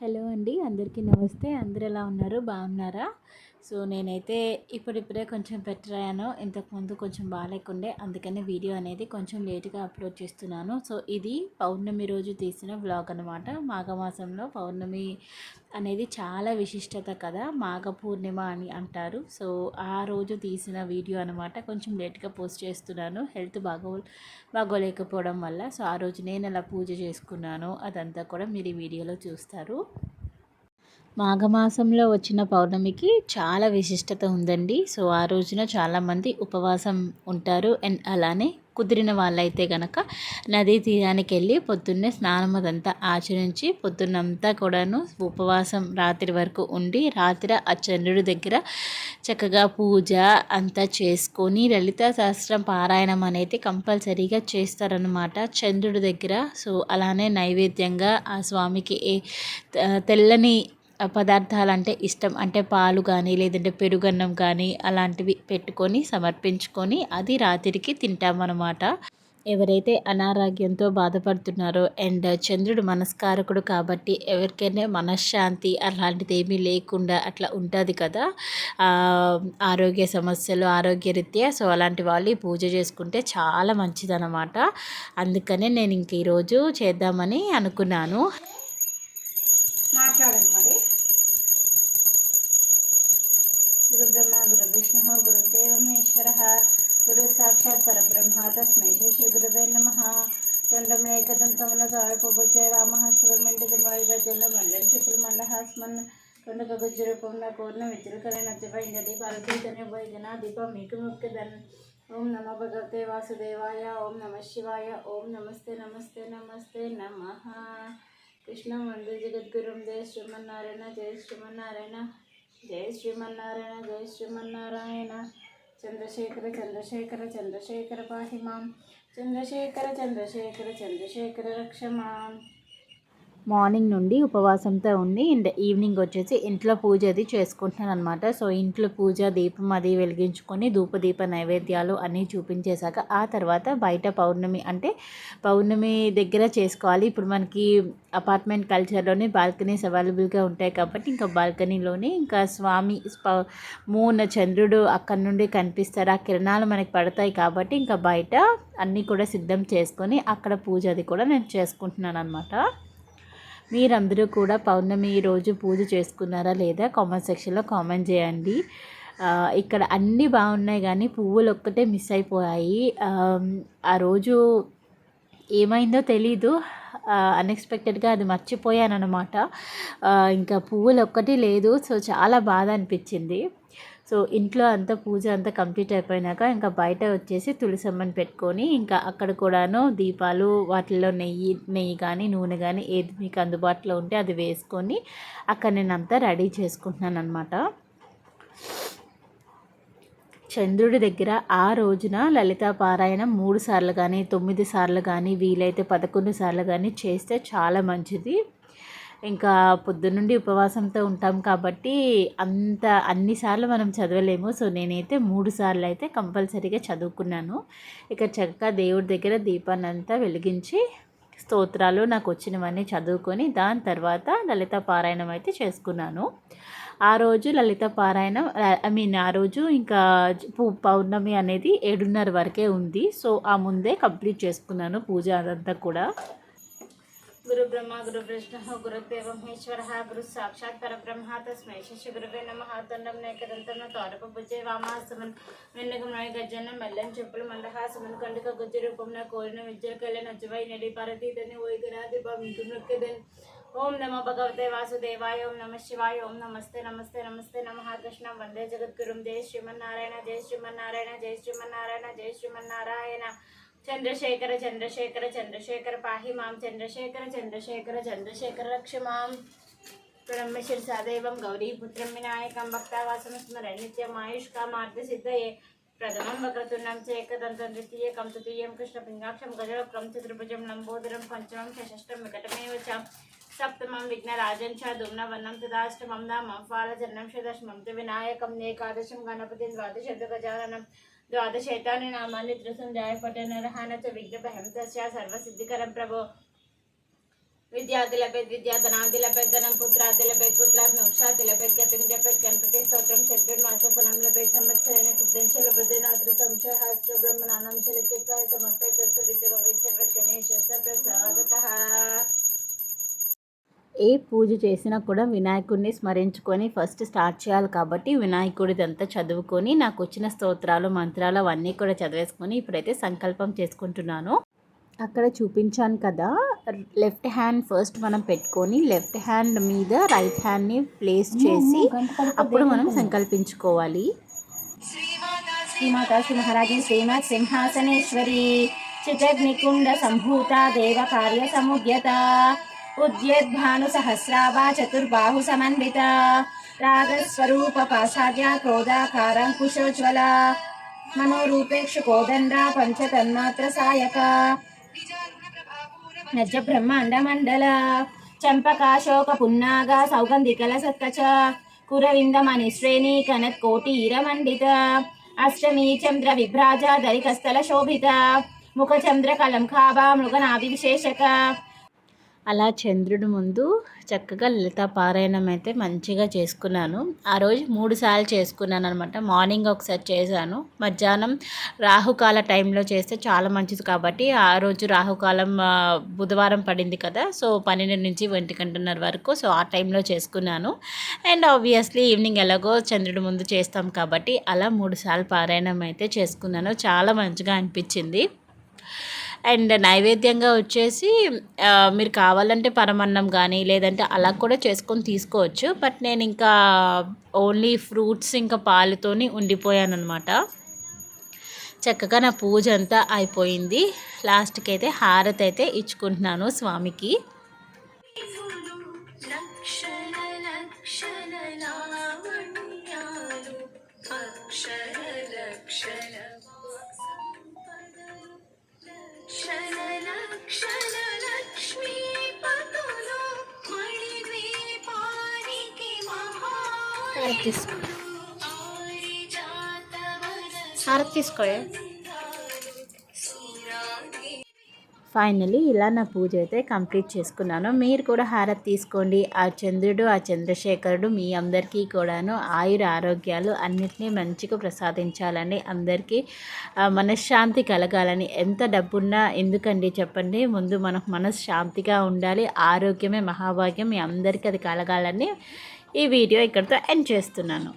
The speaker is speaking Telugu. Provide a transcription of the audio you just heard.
హలో అండి అందరికీ నమస్తే. అందరు ఎలా ఉన్నారు? బాగున్నారా? సో నేనైతే ఇప్పుడిప్పుడే కొంచెం బెటర్ అయ్యాను. ఇంతకుముందు కొంచెం బాగాలేకుండే అందుకనే వీడియో అనేది కొంచెం లేట్గా అప్లోడ్ చేస్తున్నాను. సో ఇది పౌర్ణమి రోజు తీసిన వ్లాగ్ అనమాట మాఘమాసంలో పౌర్ణమి అనేది చాలా విశిష్టత కదా మాఘ పూర్ణిమ అని అంటారు. సో ఆ రోజు తీసిన వీడియో అనమాట కొంచెం లేట్గా పోస్ట్ చేస్తున్నాను. హెల్త్ బాగో బాగోలేకపోవడం వల్ల. సో ఆ రోజు నేను ఎలా పూజ చేసుకున్నాను అదంతా కూడా మీరు ఈ వీడియోలో చూస్తారు. మాఘమాసంలో వచ్చిన పౌర్ణమికి చాలా విశిష్టత ఉందండి. సో ఆ రోజున చాలామంది ఉపవాసం ఉంటారు. అండ్ అలానే కుదిరిన వాళ్ళైతే గనక నదీ తీరానికి వెళ్ళి పొద్దున్నే స్నానం అదంతా ఆచరించి పొద్దున్నంతా కూడాను ఉపవాసం రాత్రి వరకు ఉండి రాత్రి ఆ చంద్రుడి దగ్గర చక్కగా పూజ అంతా చేసుకొని లలిత శాస్త్రం పారాయణం అనేది కంపల్సరీగా చేస్తారనమాట చంద్రుడి దగ్గర. సో అలానే నైవేద్యంగా ఆ స్వామికి తెల్లని పదార్థాలు అంటే ఇష్టం. అంటే పాలు కానీ లేదంటే పెరుగన్నం కానీ అలాంటివి పెట్టుకొని సమర్పించుకొని అది రాత్రికి తింటామన్నమాట. ఎవరైతే అనారోగ్యంతో బాధపడుతున్నారో అండ్ చంద్రుడు మనస్కారకుడు కాబట్టి ఎవరికైనా మనశ్శాంతి అలాంటిది ఏమీ లేకుండా అట్లా ఉంటుంది కదా. ఆరోగ్య సమస్యలు ఆరోగ్యరీత్యా సో అలాంటి వాళ్ళు పూజ చేసుకుంటే చాలా మంచిదన్నమాట. అందుకనే నేను ఇంక ఈరోజు చేద్దామని అనుకున్నాను. మాట్లాడండి మరి. గురుదేవ మహేశ్వర గురు సాక్షాత్ పరబ్రహ్మ తస్మై శ్రీ గురువే నమ తొండం ఏకదంతమున గాయపబుజయ వామ సుబ్రహ్మణ్య గజల మల్లెం చెప్పులు మండహాస్మన్ కొండక గుజ్జరూపంలో కోరిన విద్యులకరణ నచ్చబైంది పార్వతీతని వైద్యన దీపం మీకు ముఖ్యదన్ ఓం నమ భగవతే వాసుదేవాయ ఓం నమ శివాయ ఓం నమస్తే నమస్తే నమస్తే చంద్రశేఖర చంద్రశేఖర చంద్రశేఖర పాహిమాం. చంద్రశేఖర చంద్రశేఖర చంద్రశేఖర రక్షమాం. మార్నింగ్ నుండి ఉపవాసంతో ఉండి అండ్ ఈవినింగ్ వచ్చేసి ఇంట్లో పూజ అది చేసుకుంటున్నాను అనమాట సో ఇంట్లో పూజ దీపం అది వెలిగించుకొని ధూపదీప నైవేద్యాలు అన్నీ చూపించేశాక ఆ తర్వాత బయట పౌర్ణమి అంటే పౌర్ణమి దగ్గర చేసుకోవాలి. ఇప్పుడు మనకి అపార్ట్మెంట్ కల్చర్లోనే బాల్కనీస్ అవైలబుల్గా ఉంటాయి కాబట్టి ఇంకా బాల్కనీలోనే ఇంకా స్వామి మూన చంద్రుడు అక్కడి నుండి కనిపిస్తారు. ఆ కిరణాలు మనకి పడతాయి కాబట్టి ఇంకా బయట అన్నీ కూడా సిద్ధం చేసుకొని అక్కడ పూజ అది కూడా నేను చేసుకుంటున్నాను అనమాట మీరందరూ కూడా పౌర్ణమి రోజు పూజ చేసుకున్నారా లేదా కామెంట్ సెక్షన్లో కామెంట్ చేయండి. ఇక్కడ అన్నీ బాగున్నాయి కానీ పువ్వులు ఒక్కటే మిస్ అయిపోయాయి. ఆ రోజు ఏమైందో తెలీదు. అన్ఎక్స్పెక్టెడ్గా అది మర్చిపోయాను అనమాట ఇంకా పువ్వులు ఒక్కటి లేదు. సో చాలా బాధ అనిపించింది. సో ఇంట్లో అంతా పూజ అంతా కంప్లీట్ అయిపోయినాక ఇంకా బయట వచ్చేసి తులసమ్మని పెట్టుకొని ఇంకా అక్కడ కూడాను దీపాలు వాటిల్లో నెయ్యి నెయ్యి కానీ నూనె కానీ ఏది మీకు అందుబాటులో ఉంటే అది వేసుకొని అక్కడ నేను అంతా రెడీ చేసుకుంటున్నాను అనమాట చంద్రుడి దగ్గర ఆ రోజున లలిత పారాయణం మూడు సార్లు కానీ తొమ్మిది సార్లు కానీ వీలైతే పదకొండు సార్లు కానీ చేస్తే చాలా మంచిది. ఇంకా పొద్దున్నుండి ఉపవాసంతో ఉంటాం కాబట్టి అంత అన్నిసార్లు మనం చదవలేము. సో నేనైతే మూడు సార్లు అయితే కంపల్సరీగా చదువుకున్నాను. ఇక చక్కగా దేవుడి దగ్గర దీపాన్ని అంతా వెలిగించి స్తోత్రాలు నాకు వచ్చినవన్నీ చదువుకొని దాని తర్వాత లలిత పారాయణం అయితే చేసుకున్నాను. ఆ రోజు లలిత పారాయణం ఐ మీన్ ఆ రోజు ఇంకా పౌర్ణమి అనేది ఏడున్నర వరకే ఉంది. సో ఆ ముందే కంప్లీట్ చేసుకున్నాను పూజ అదంతా కూడా. గురు బ్రహ్మ గురు విష్ణు గురుదేవ మహేశ్వర గురు సాక్షాత్ పరబ్రహ్మ తస్మై శిష్య గురువే నమ హాతండం నేకదంతం తోరప భుజే వామాసమన్ వెన్నగం నాయ గజన్న మెల్లని చెప్పులు మందహాసమన్ కండుక గుజ్జ రూపంలో కోరిన విద్యలు కళ్యాణ నజ్జవై నడి పరతీతని ఓయిగరాది నొక్కెదన్ ఓం నమ భగవతే వాసుదేవాయ ఓం నమ శివాయ ఓం నమస్తే నమస్తే నమస్తే నమ కృష్ణ వందే జగద్గురుం జయ శ్రీమన్నారాయణ జయ శ్రీమన్నారాయణ జయ శ్రీమన్నారాయణ జయ శ్రీమన్నారాయణ చంద్రశేఖర చంద్రశేఖర చంద్రశేఖర పాహి మాం చంద్రశేఖర చంద్రశేఖర చంద్రశేఖర రక్ష మాం. బ్రహ్మశిర్ సదేవం గౌరీపుత్రం వినాయకం భక్తావాసం స్మరణ నిత్యం ఆయుష్కామార్థ సిద్ధయే. ప్రథమం వక్రతున్నం చేకదంతం ద్వితీయకం తృతీయం కృష్ణపింగాక్షం గజవక్రం చతుర్భుజం లంబోదరం పంచమం షష్టం వికటమేవ చ. సప్తమం విఘ్నరాజం చ దుమ్నవన్నం తదాష్టమం నామం ఫాలచరణం షదశమం వినాయకం ఏకాదశం గణపతి ద్వాదశ గజాననం ద్వాదశైతాని నామాన్ని త్రిసంజాయ పట నరహాన చ విఘ్నపహం సర్వసిద్ధికరం ప్రభో. విద్యార్థి లభేత్ విద్యాధనాది లభేత్ ధనం పుత్రాది లభేత్ పుత్రాత్ మోక్షాది లభేత్ గతిం జపేత్ గణపతి స్తోత్రం షడ్బేడ్ మాస ఫలం లభేత్ సంవత్సరైన సిద్ధం చ సంశయ హాస్య బ్రహ్మనానం చ లిఖిత్వాయ సమర్పయతస్య విద్య భవిష్యత్ గణేశ ప్రసాదత. ఏ పూజ చేసినా కూడా వినాయకుడిని స్మరించుకొని ఫస్ట్ స్టార్ట్ చేయాలి కాబట్టి వినాయకుడిదంతా చదువుకొని నాకు వచ్చిన స్తోత్రాలు మంత్రాలు అవన్నీ కూడా చదివేసుకొని ఇప్పుడైతే సంకల్పం చేసుకుంటున్నాను. అక్కడ చూపించాను కదా లెఫ్ట్ హ్యాండ్ ఫస్ట్ మనం పెట్టుకొని లెఫ్ట్ హ్యాండ్ మీద రైట్ హ్యాండ్ని ప్లేస్ చేసి అప్పుడు మనం సంకల్పించుకోవాలి. శ్రీమాతా శ్రీ మహారాజీ శ్రీమత్ సింహాసనేశ్వరి చితగ్నికుండ సంభూత దేవ కార్య సముద్యత. उद्यद्भानुसहस्रावा चतुर्बाहुसमन्विता। रागस्वरूपपाशाद्या क्रोधाकाराङ्कुशोज्ज्वला मनोरूपेक्षुकोदण्डा पञ्चतन्मात्रसायका। नजब्रह्माण्डमण्डला चम्पकाशोकपुन्नागा सौगन्धिकलसत्कच कुरविन्दमणिश्रेणी कनत्कोटीरमण्डिता। अष्टमी चन्द्रविभ्राजा दरिकस्थलशोभिता। मुखचन्द्रकलङ्खाभा मृगनाभिविशेषका అలా చంద్రుడి ముందు చక్కగా లలిత పారాయణం అయితే మంచిగా చేసుకున్నాను. ఆ రోజు మూడు సార్లు చేసుకున్నాను అనమాట మార్నింగ్ ఒకసారి చేశాను. మధ్యాహ్నం రాహుకాల టైంలో చేస్తే చాలా మంచిది కాబట్టి ఆ రోజు రాహుకాలం బుధవారం పడింది కదా సో పన్నెండు నుంచి ఒంటి గంటన్నర వరకు సో ఆ టైంలో చేసుకున్నాను. అండ్ ఆబ్వియస్లీ ఈవినింగ్ ఎలాగో చంద్రుడి ముందు చేస్తాం కాబట్టి అలా మూడు సార్లు పారాయణం అయితే చేసుకున్నాను. చాలా మంచిగా అనిపించింది. అండ్ నైవేద్యంగా వచ్చేసి మీరు కావాలంటే పరమన్నం కానీ లేదంటే అలా కూడా చేసుకొని తీసుకోవచ్చు. బట్ నేను ఇంకా ఓన్లీ ఫ్రూట్స్ ఇంకా పాలుతోని ఉండిపోయాను అనమాట చక్కగా నా పూజ అంతా అయిపోయింది. లాస్ట్కి అయితే హారతి అయితే ఇచ్చుకుంటున్నాను స్వామికి. అక్షర లక్షణ హారతి తీసుకో. హారతి తీసుకో ఫైనలీ ఇలా నా పూజ అయితే కంప్లీట్ చేసుకున్నాను. మీరు కూడా హారతి తీసుకోండి. ఆ చంద్రుడు ఆ చంద్రశేఖరుడు మీ అందరికీ కూడాను ఆయుర ఆరోగ్యాలు అన్నిటినీ మంచిగా ప్రసాదించాలని అందరికీ మనశ్శాంతి కలగాలని. ఎంత డబ్బున్నా ఎందుకండి చెప్పండి? ముందు మనకు మనశ్శాంతిగా ఉండాలి. ఆరోగ్యమే మహాభాగ్యం మీ అందరికీ అది కలగాలని ఈ వీడియో ఇక్కడితో ఎండ్ చేస్తున్నాను.